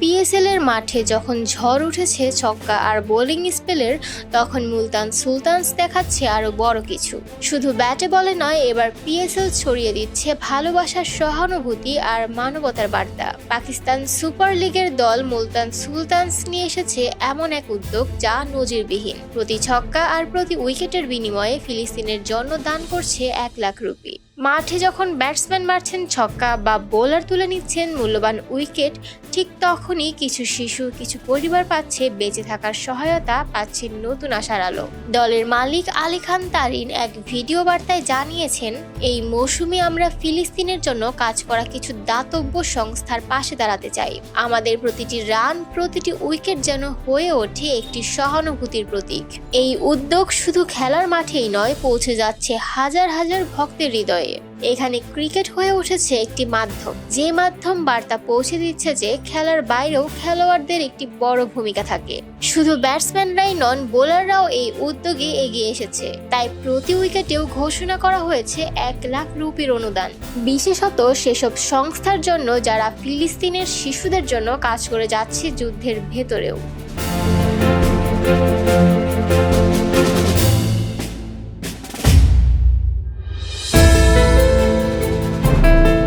PSL এর মাঠে যখন ঝড় উঠেছে ছক্কা আর বোলিং স্পেলের, তখন মুলতান সুলতানস দেখাচ্ছে আরও বড় কিছু। শুধু ব্যাটে বলে নয়, এবার পিএসএল ছড়িয়ে দিচ্ছে ভালোবাসার সহানুভূতি আর মানবতার বার্তা। পাকিস্তান সুপার লিগের দল মুলতান সুলতানস নিয়ে এসেছে এমন এক উদ্যোগ যা নজিরবিহীন। প্রতি ছক্কা আর প্রতি উইকেটের বিনিময়ে ফিলিস্তিনের জন্য দান করছে এক লাখ রুপি। মাঠে যখন ব্যাটসম্যান মারছেন ছক্কা বা বোলার তুলে নিচ্ছেন মূল্যবান উইকেট ঠিক তখনই কিছু শিশু, কিছু পরিবার পাচ্ছে বেঁচে থাকার সহায়তা, পাচ্ছে নতুন আশার আলো। দলের মালিক আলী খান তারিন এক ভিডিও বার্তায় জানিয়েছেন, এই মৌসুমে আমরা ফিলিস্তিনের জন্য কাজ করা কিছু দাতব্য সংস্থার পাশে দাঁড়াতে চাই। আমাদের প্রতিটি রান, প্রতিটি উইকেট যেন হয়ে ওঠে একটি সহানুভূতির প্রতীক। এই উদ্যোগ শুধু খেলার মাঠেই নয়, পৌঁছে যাচ্ছে হাজার হাজার ভক্তের হৃদয়ে। এখানে ক্রিকেট হয়ে উঠেছে একটি মাধ্যম। যে মাধ্যম বার্তা পৌঁছে দিচ্ছে যে, খেলার বাইরেও খেলোয়াড়দের একটি বড় ভূমিকা থাকে। শুধু ব্যাটসম্যানরাই নন, বোলাররাও এই উদ্যোগে এগিয়ে এসেছে। তাই প্রতি উইকেটেও ঘোষণা করা হয়েছে এক লাখ রুপির অনুদান। বিশেষত সেসব সংস্থার জন্য যারা ফিলিস্তিনের শিশুদের জন্য কাজ করে যাচ্ছে যুদ্ধের ভেতরেও।